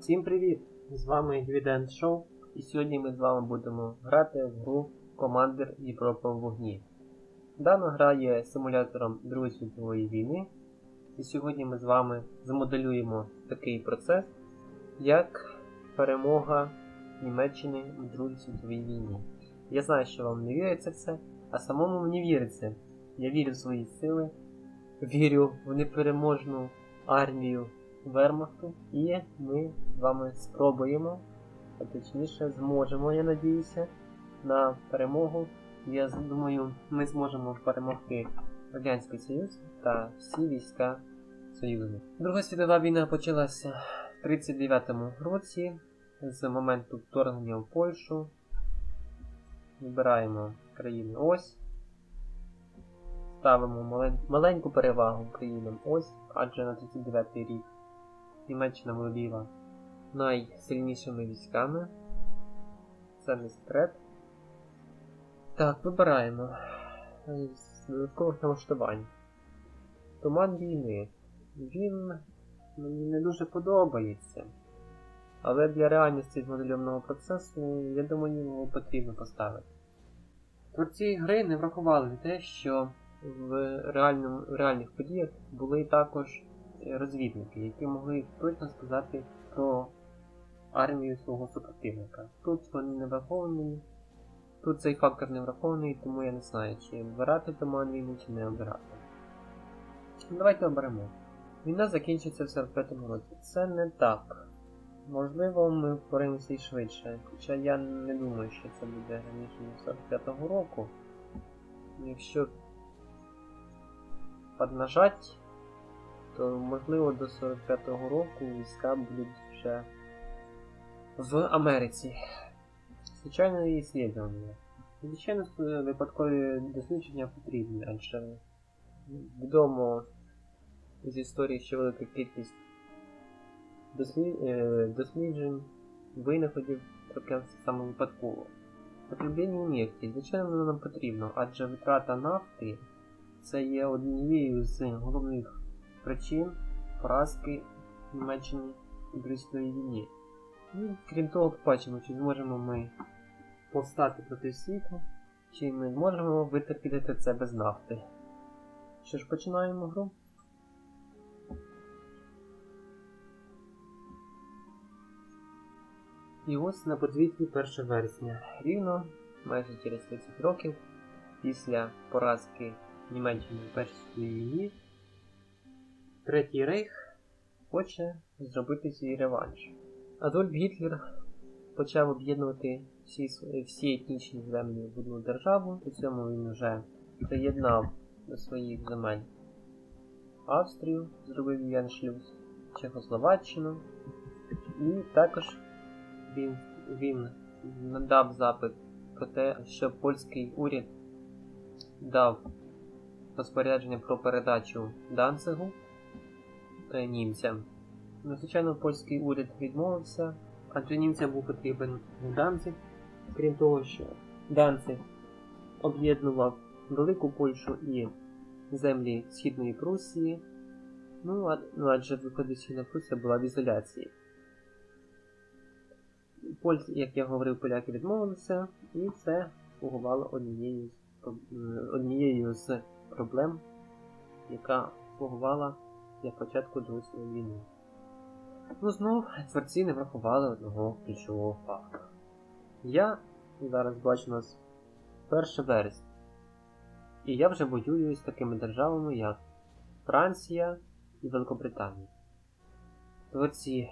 Всім привіт! З вами Dividend Show і сьогодні ми з вами будемо грати в гру Commander Європа в вогні. Дана гра є симулятором Другої світової війни, і сьогодні ми з вами змоделюємо такий процес, як перемога Німеччини в Другій світовій війні. Я знаю, що вам не віриться в це, а самому мені віриться. Я вірю в свої сили, вірю в непереможну армію Вермахту, і ми з вами спробуємо, а точніше зможемо, я надіюся, на перемогу. Я думаю, ми зможемо перемогти Радянський Союз та всі війська Союзу. Друга світова війна почалася в 39-му році з моменту вторгнення в Польщу. Вибираємо країну ось. Ставимо малень... маленьку перевагу країнам ось, адже на 39-й рік Німеччина володіла найсильнішими військами. Це не секрет. Так, вибираємо з додаткових налаштувань. Туман війни. Він мені не дуже подобається. Але для реальності змодельованого процесу, я думаю, його потрібно поставити. Творці гри не врахували те, що в, реальному, реальних подіях були також розвідники, які могли точно сказати про армію свого супротивника. Тут вони не враховані, тут цей фактор не врахований, тому я не знаю, чи обирати туман війни, чи не обирати. Давайте оберемо. Війна закінчиться в 45-му році. Це не так. Можливо, ми впораємося і швидше. Хоча я не думаю, що це буде раніше 45-го року. Якщо поднажать, то можливо до 45-го року війська будуть вже в Америці. Звичайно, є слідування. Звичайно, випадкові дослідження потрібні, адже відомо з історії, що велика кількість дослід... досліджень, винаходів трапляється саме випадково. Потреблення нефті, звичайно, воно нам потрібно, адже витрата нафти це є однією з головних причин поразки Німеччини у Другій війні. І, крім того, побачимо, чи зможемо ми повстати проти світу, чи ми зможемо витерпіти це без нафти. Що ж, починаємо гру. І ось на подвір'ї 1 вересня, рівно майже через 30 років після поразки Німеччини в Першій війні, Третій Рейх хоче зробити свій реванш. Адольф Гітлер почав об'єднувати всі всі етнічні землі в одну державу, при цьому він вже приєднав до своїх земель Австрію, зробив її аншлюз, Чехословаччину, і також він, він надав запит про те, що польський уряд дав розпорядження про передачу Данцигу німцям. Ну, звичайно, польський уряд відмовився, адже німцям був потрібен Данциг. Крім того, що Данциг об'єднував Велику Польщу і землі Східної Прусії. Ну, ну адже виходить Східна Прусія була в ізоляції. Поль, як я говорив, поляки відмовилися, і це слугувало однією з, однією з проблем, яка слугувала для початку Другої війни. Ну знов творці не врахували одного ключового факту. Я зараз бачу нас 1 вересня. І я вже воюю з такими державами, як Франція і Великобританія. Творці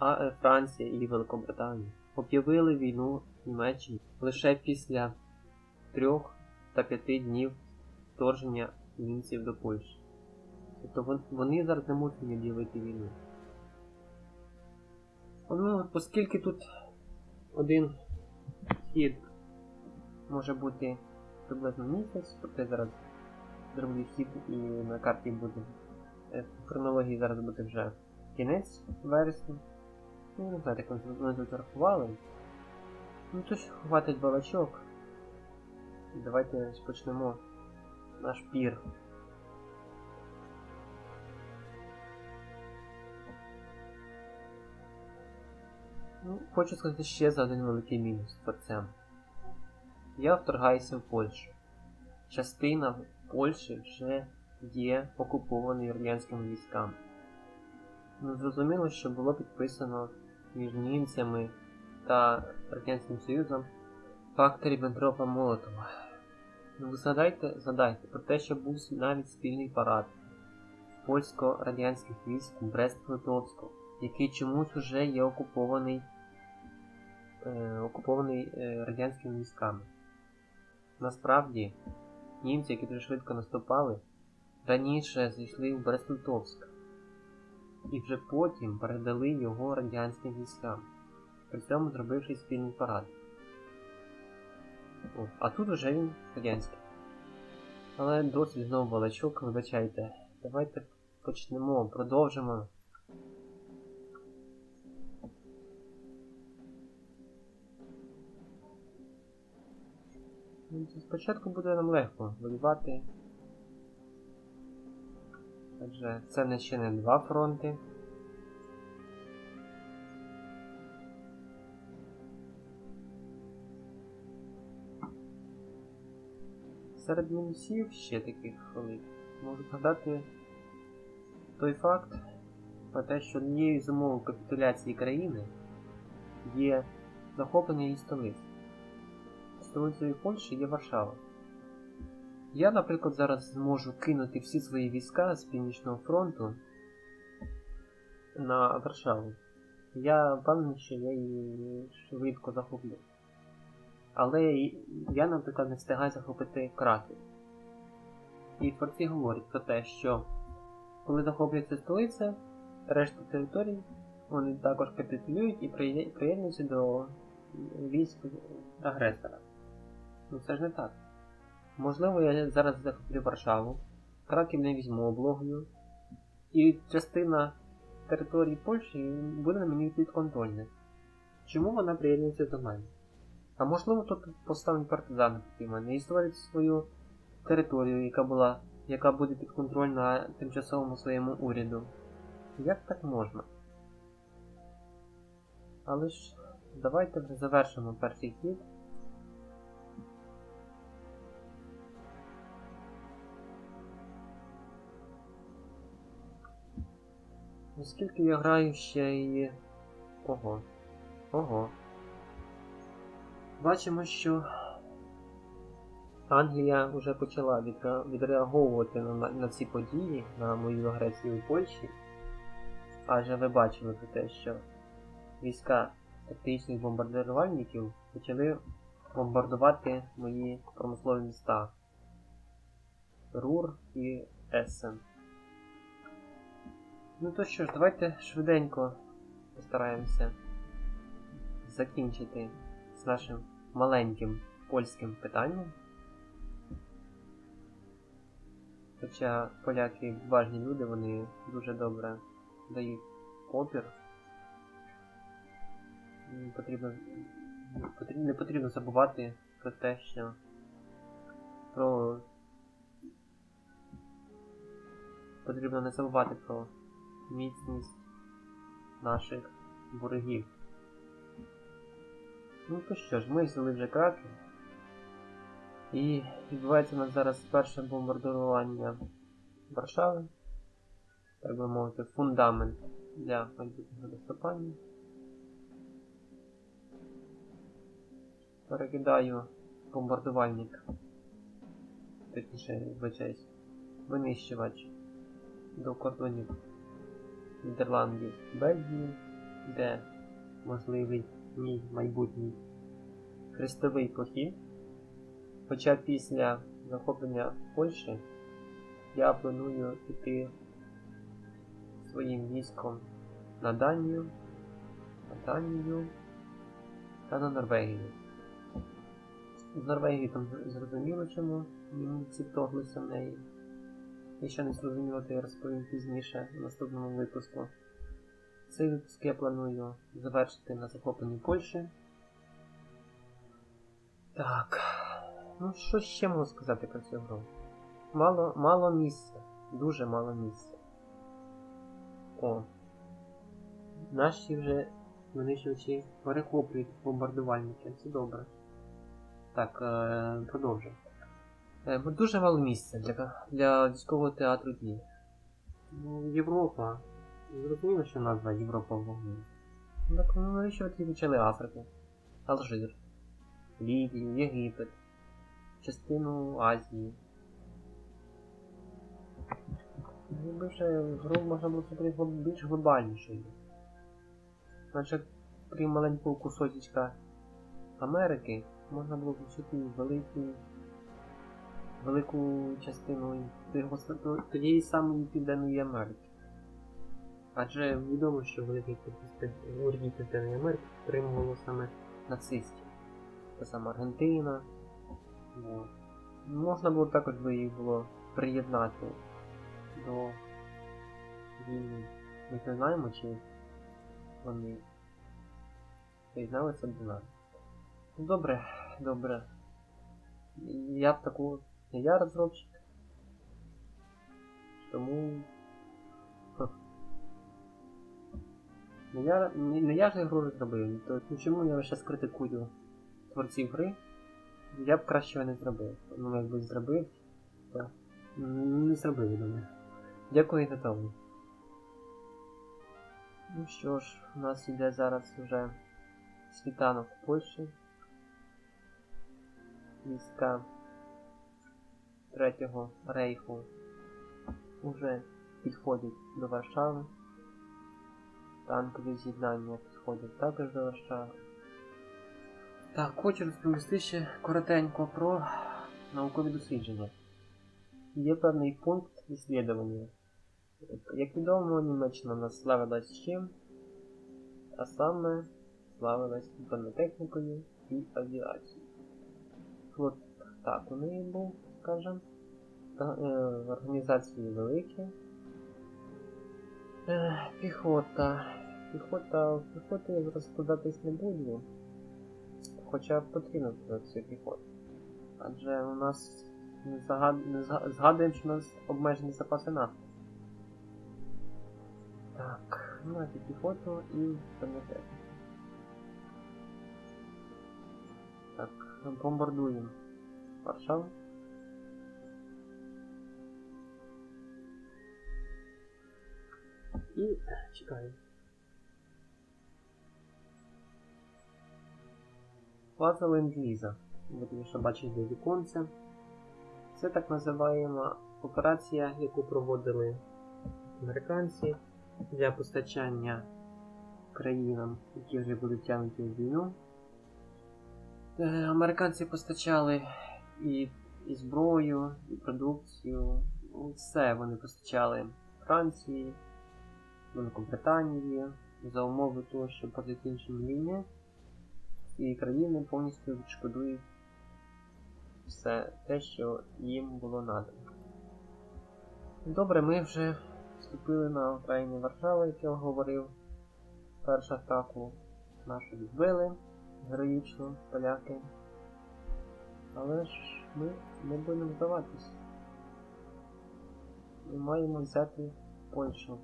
а Франція і Великобританія об'явили війну Німеччині лише після трьох та п'яти днів вторження німців до Польщі. Тобто вони зараз не можуть мені об'явити війну. Ну, оскільки тут один хід може бути приблизно місяць, проте зараз зроблю хід і на карті буде в хронології зараз буде вже кінець вересня. Ну, не знаю, як вони тут рахували. Ну тож хватить балачок. Давайте почнемо наш пір. Ну, хочу сказати ще за один великий мінус творцям. Я вторгаюся в Польщу. Частина Польщі вже є окупованою радянськими військами. Ну, зрозуміло, що було підписано між німцями та Радянським Союзом пакт Ріббентропа Молотова. Ну, ви згадайте, згадайте про те, що був навіть спільний парад польсько-радянських військ Брест-Литовського, який чомусь уже є окупований, е, окупований е, радянськими військами. Насправді, німці, які дуже швидко наступали, раніше зайшли в Брест-Литовськ і вже потім передали його радянським військам, при цьому зробивши спільний парад. О, а тут уже він радянський. Але досить знову балачок, вибачайте. Давайте почнемо, продовжимо. Спочатку буде нам легко воювати. Адже це не ще не два фронти. Серед мінусів ще таких великих можу згадати той факт про те, що однією з умов капітуляції країни є захоплення її столиць. Столицею Польщі є Варшава. Я, наприклад, зараз зможу кинути всі свої війська з Північного фронту на Варшаву. Я впевнений, що я її швидко захоплю. Але я, наприклад, не встигаю захопити Краків. І творці говорять про те, що коли захоплюється столиця, решта територій вони також капітулюють і приєднуються до військ агресора. Ну це ж не так. Можливо, я зараз захоплю Варшаву, Краків не візьму облогою, і частина території Польщі буде мені підконтрольна. Чому вона приєднується до мене? А можливо тут поставлять партизани проти мене і створять свою територію, яка була, яка буде підконтрольна тимчасовому своєму уряду. Як так можна? Але ж давайте вже завершимо перший хід. Оскільки я граю ще і... Ого. Ого. Бачимо, що Англія вже почала відреаговувати на, на ці події, на мою агресію у Польщі. Адже ви бачили про те, що війська тактичних бомбардувальників почали бомбардувати мої промислові міста Рур і Ессен. Ну то що ж, давайте швиденько постараємося закінчити з нашим маленьким польським питанням. Хоча поляки важні люди, вони дуже добре дають опір. Не потрібно, не потрібно забувати про те, що про потрібно не забувати про міцність наших ворогів. Ну то що ж, ми взяли вже Краків. І відбувається у нас зараз перше бомбардування Варшави. Так би мовити, фундамент для майбутнього доступання. Перекидаю бомбардувальник, точніше, вибачаюсь, винищувач до кордонів Нідерландів Бельгії, де можливий мій майбутній хрестовий похід. Хоча після захоплення Польщі я планую піти своїм військом на Данію, на Данію та на Норвегію. З Норвегії там зрозуміло, чому німці вторглися в неї. Якщо не зрозуміло, то я розповім пізніше в наступному випуску. Цей випуск я планую завершити на захопленні Польщі. Так. Ну, що ще можу сказати про цю гру? Мало мало місця. Дуже мало місця. О. Наші вже винищувачі перехоплюють бомбардувальники. Це добре. Так, е, продовжуємо. Е, дуже мало місця для, для військового театру дій. Ну, Європа. Зрозуміло, що назва Європа в вогні. Ну так ну навіщо ви тоді почали Африку? Алжир, Лівію, Єгипет, частину Азії. Якби вже гру можна було зробити більш глобальнішою. Значить, крім маленького кусочечка Америки, можна було включити велику, велику частину тієї самої Південної Америки. Адже відомо, що великий урядів Південної Америки підтримувало саме нацистів. Та сама Аргентина. От. Можна було також би їх було приєднати до війни. Ми не знаємо, чи вони приєдналися до нас. Ну, Добре, добре. Я б таку. Не я розробщик. Тому. Не я, не, не я ж ігру розробив, то ну, чому я зараз критикую творців гри? Я б кращого не зробив. Ну, якби зробив, то не зробив, думаю. Дякую за тому. Ну що ж, у нас іде зараз вже світанок в Польщі. Війська Третього рейху вже підходять до Варшави. Танкові з'єднання підходять також до Варшави. Так, хочу розповісти ще коротенько про наукові дослідження. Є певний пункт відслідування. Як відомо, Німеччина нас славилась чим, а саме славилась бронетехнікою і авіацією. Флот так у неї був, скажем, та, е, організації великі. Е, піхота. Піхота, піхоту я розкладатись не буду. Хоча потрібно цю піхоту. Адже у нас не, згадуємо, що у нас обмежені запаси нафти. Так, ну а піхоту і бронетехніку. Так, бомбардуємо Варшаву. І чекаю. Фаза ленд-ліза. Ви тільки що бачите віконце. Це так називаємо операція, яку проводили американці для постачання країнам, які вже будуть тягнути в війну. Е, Американці постачали і, і зброю, і продукцію. Ну, Все вони постачали Франції, Великобританії за умови того, що по закінченню війни ці країни повністю відшкодують все те, що їм було надано. Добре, ми вже вступили на окраїні Варшави, як я говорив. Першу атаку нашу відбили героїчно поляки. Але ж ми не будемо здаватись. Ми маємо взяти Польщу.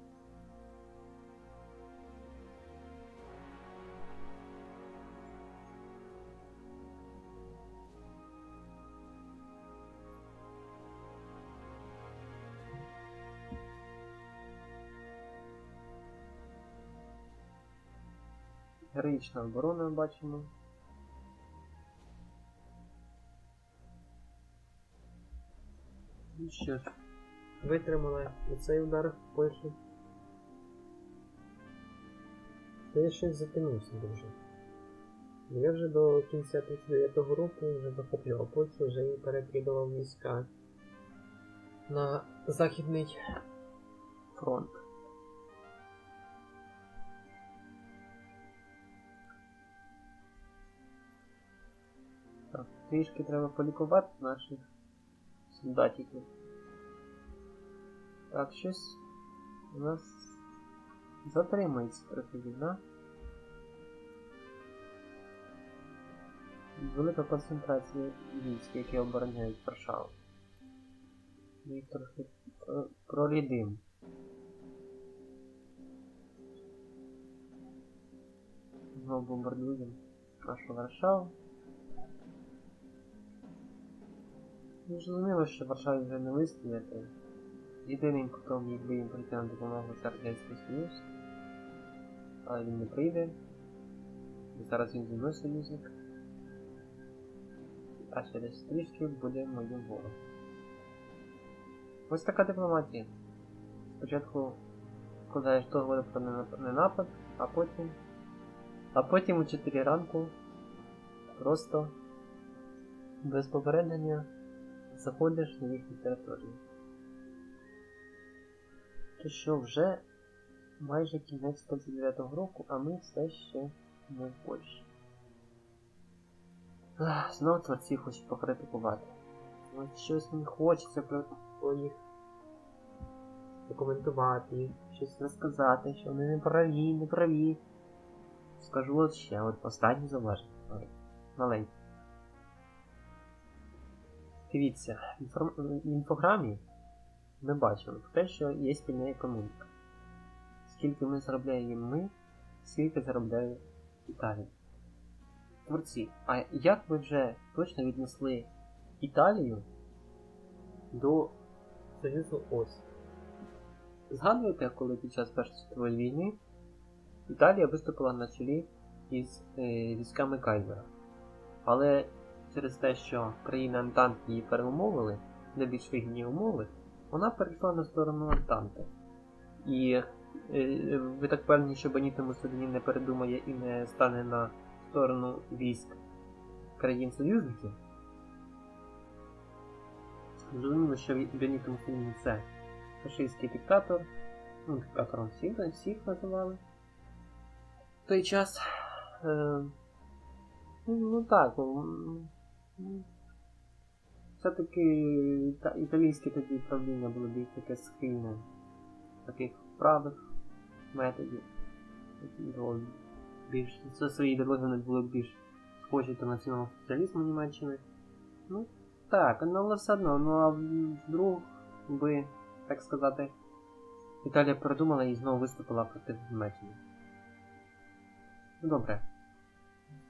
Героїчна оборона бачимо. І що ж, витримала і цей удар в Польщі. Та я щось затинувся дуже. Я вже до кінця 39-го року вже захоплював Польщу, вже і перекидував війська на Західний фронт. Трішки треба полікувати наших солдатиків. Так, щось у нас затримується трохи війна. Велика концентрація військ, які обороняють Варшаву. Ми їх трохи про- прорідимо. Знову бомбардуємо нашу Варшаву. Зрозуміло, що Варшаві вже не вистояти. Єдиним, хто міг би їм прийти на допомогу, це Радянський Союз. Але він не прийде. І зараз він зі мною союзник. А через трішки буде моїм ворогом. Ось така дипломатія. Спочатку складаєш договори про ненап- ненапад, а потім. А потім у 4 ранку просто без попередження заходиш на їхню територію. То що вже майже кінець 39-го року, а ми все ще не в Польщі. Знову творці хочуть покритикувати. Ось щось мені хочеться про, про них документувати, їх щось розказати, що вони не праві, не праві. Скажу от ще, от останнє зауваження. Маленьке. Дивіться, в інфограмі ми бачимо те, що є спільна економіка. Скільки ми заробляємо ми, скільки заробляє Італія. Творці, а як ви вже точно віднесли Італію до Союзу Ось? Згадуєте, коли під час Першої світової війни Італія виступила на чолі із е, військами Кайзера. Але через те, що країни Антанти її переумовили на більш вигідні умови, вона перейшла на сторону Антанти. І е, ви так певні, що Беніто Муссоліні не передумає і не стане на сторону військ країн-союзників? Зрозуміло, що Беніто Муссоліні це фашистський диктатор, ну, диктатором всіх, всіх називали. В той час. Е, ну, так, все-таки іта- італійське тоді правління було більш таке схильне таких правих методів. Більш за свої ідеології вони були більш схожі до національного соціалізму Німеччини. Ну, так, ну, але все одно, ну а вдруг би, так сказати, Італія передумала і знову виступила проти Німеччини. Ну добре.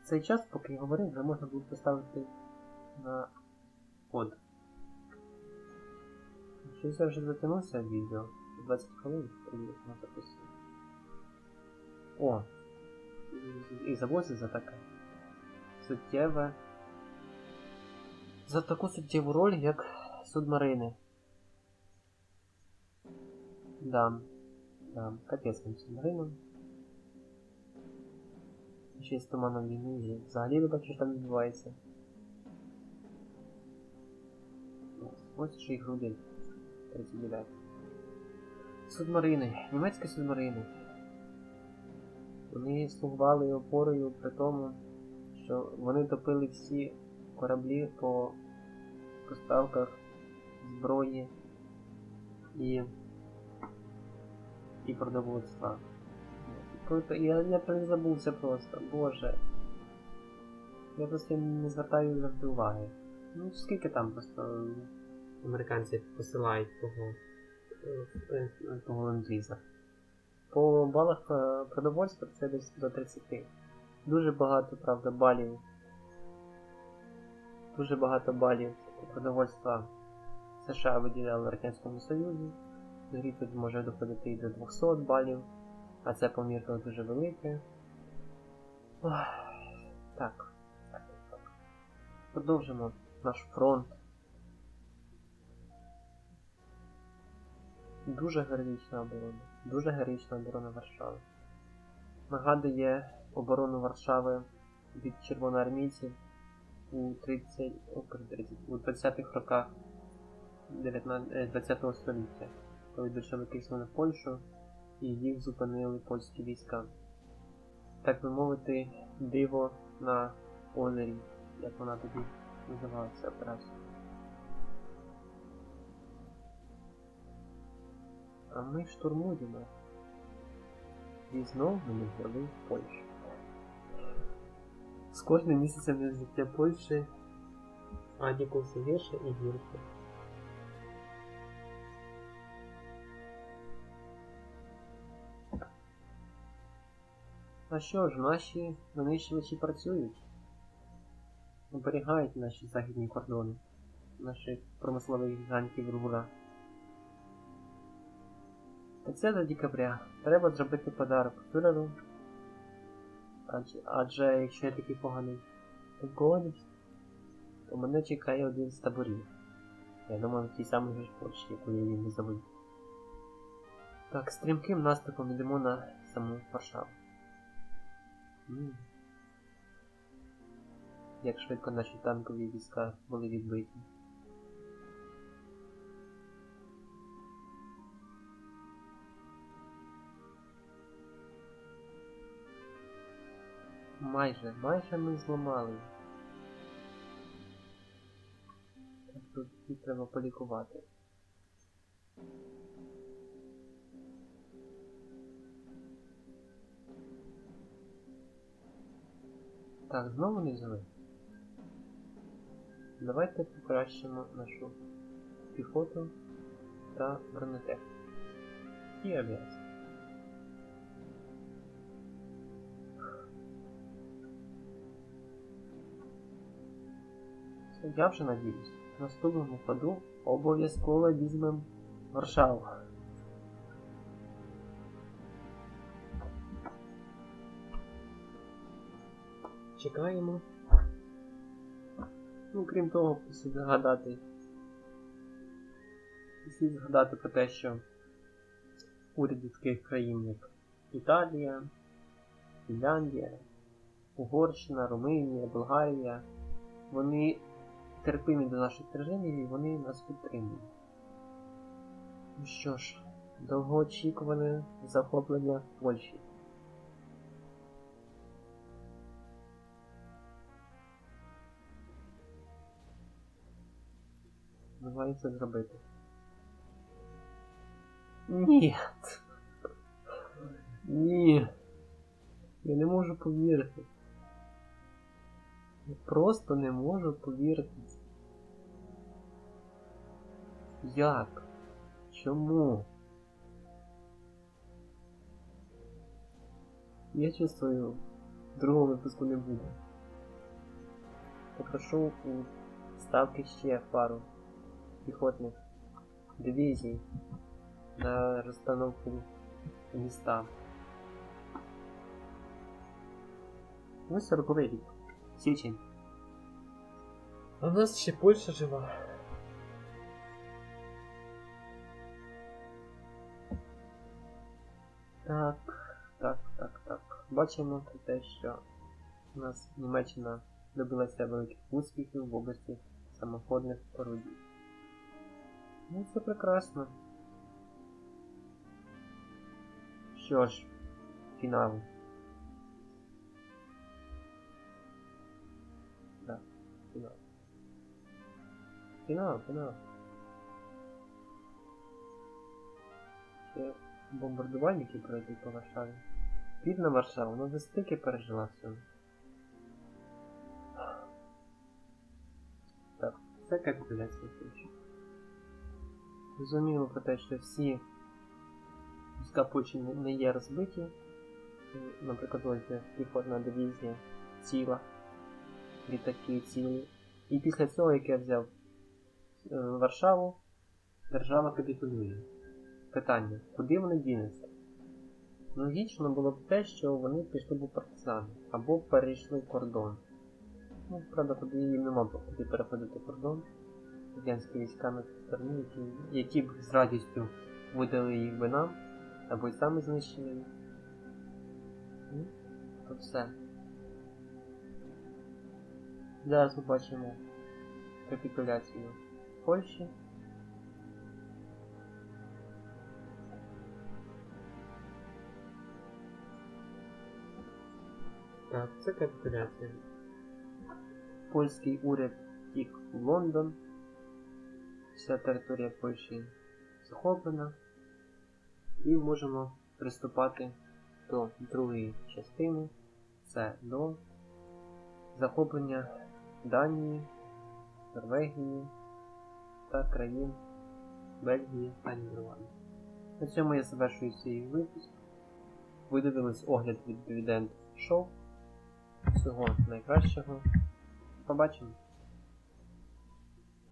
В цей час, поки я говорив, вже можна було поставити на код. Щось я вже затягнувся відео. 20 хвилин приблизно записую. О! І завозить за таке. Суттєве. За таку суттєву роль, як субмарини. Да. Да, капець цим субмаринам. Ще й з туманом війни взагалі не бачу, що там відбувається. Ось, ще й грудень 39. Субмарини. Німецькі субмарини. Вони слугували опорою при тому, що вони топили всі кораблі по поставках зброї і, і продовольства. Я, я про них забувся просто, боже. Я просто не звертаю завжди уваги. Ну, скільки там просто американці посилають того, того ленд-ліза. По балах е, продовольства це десь до 30. Дуже багато, правда, балів. Дуже багато балів продовольства США виділяли Радянському Союзі. Ріпет може доходити і до 200 балів. А це помірно дуже велике. Ох, так. Продовжимо наш фронт. Дуже героїчна оборона. Дуже героїчна оборона Варшави. Нагадує оборону Варшави від червоноармійців у 30, о, 30, у 20-х роках 19, 20 століття, коли більшовики йшли на Польщу і їх зупинили польські війська. Так би мовити, диво на Онері, як вона тоді називалася операція. А ми штурмуємо. І знову ми взяли Польщу. З кожним місяцем життя Польщі Адіку все гірше і гірше. А що ж, наші винищувачі працюють. Оберігають наші західні кордони, наших промислових гігантів рура. 30 декабря. Треба зробити подарок фюреру. Адже, адже якщо я такий поганий гонець, то мене чекає один з таборів. Я думаю, в тій самій ж яку я її не забив. Так, стрімким наступом йдемо на саму Варшаву. Як швидко наші танкові війська були відбиті. Майже, майже ми зламали. Тут їх треба полікувати. Так, знову не взяли. Давайте покращимо нашу піхоту та бронетехніку. І авіацію. Я вже надіюсь, в наступному ходу обов'язково візьмемо Варшаву. Чекаємо. Ну, крім того, слід згадати. Слід згадати про те, що уряди таких країн, як Італія, Фінляндія, Угорщина, Румунія, Болгарія, вони терпимі до наших вторжень і вони нас підтримують. Ну що ж, довгоочікуване захоплення Польщі. Давай це зробити. Ні. Ні. Я не можу повірити. Я просто не можу повірити. Як? Чому? Я чувствую, другого випуску не буде. Попрошу у ставки ще пару піхотних дивізій на розстановку міста. Ну, 40 рік. Січень. А в нас ще Польща жива. Так, так, так, так. Бачимо про те, що у нас Німеччина добилася великих успіхів в області самоходних орудій. Ну, це прекрасно. Що ж, фінал. Так, фінал. Фінал, фінал. Ще бомбардувальники пройдуть по Варшаві. Бідна Варшава, вона вже стільки пережила всього. Так, це капітуляція Польщі. Розуміємо про те, що всі Польщі не- є розбиті. Е, Наприклад, ось піхотна дивізія ціла, літаки цілі. І після цього, як я взяв е, Варшаву, держава капітулює. Питання, куди вони дінуться? Логічно було б те, що вони пішли б партизани або перейшли кордон. Ну, правда, тоді їм нема куди переходити кордон. Радянські війська на цій стороні, які, які б з радістю видали їх би нам, або й самі знищили. Ну, то все. Зараз ми бачимо капітуляцію Польщі. Так, це капітуляція. Польський уряд втік в Лондон. Вся територія Польщі захоплена. І можемо приступати до другої частини. Це до захоплення Данії, Норвегії та країн Бельгії та Нідерландів. На цьому я завершую свій випуск. Ви дивились огляд від дивіденд шоу. Всього найкращого. Побачимо.